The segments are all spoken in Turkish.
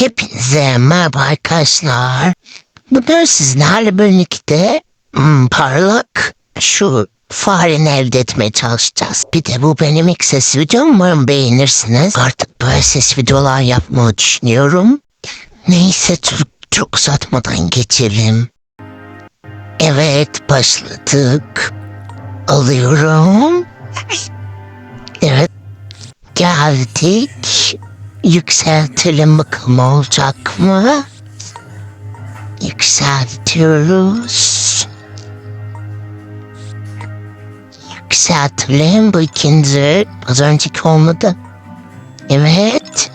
Hepinize merhaba arkadaşlar. Bugün sizlerle birlikte hmm, parlak şu fareni elde etmeye çalışacağız. Bir de bu benim ilk ses videom. Umarım beğenirsiniz. Artık böyle ses videolar yapmayı düşünüyorum. Neyse çok, çok uzatmadan geçelim. Evet başladık. Alıyorum. Evet geldik. Yükseltelim bakalım olacak mı? Yükseltiyoruz. Yükseltelim bu ikinci. Az önceki olmadı. Evet.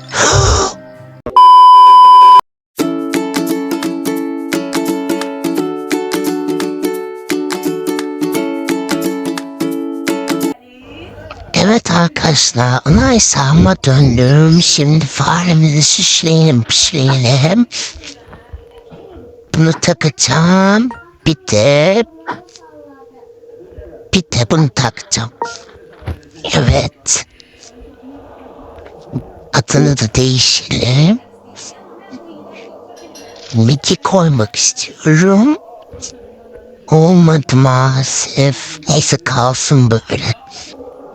Evet arkadaşlar ana hesabıma döndüm. Şimdi faremizi şişleyelim pişirelim. Bunu takacağım. Bir de bir de bunu takacağım. Evet. Adını da değişelim. Mickey koymak istiyorum. Olmadı maalesef. Neyse kalsın böyle.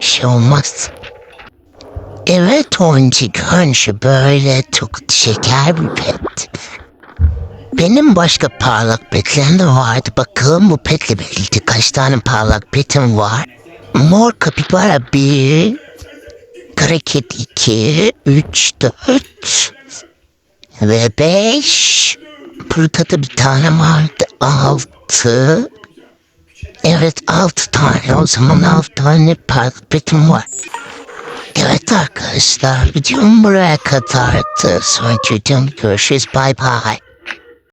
Bir şey olmaz. Evet oyuncu önce böyle çok şeker bir pet. Benim başka parlak petlerim de vardı. Bakalım bu petle birlikte kaç tane parlak petim var. Mor kapibara bir. Kraket iki. Üç, dört. Ve beş. Burada da bir tane vardı. Altı. Evet altı tane o zaman altı tane parlak petim var. Evet arkadaşlar videom buraya kadardı. Sonraki videomda görüşürüz. Bye bye.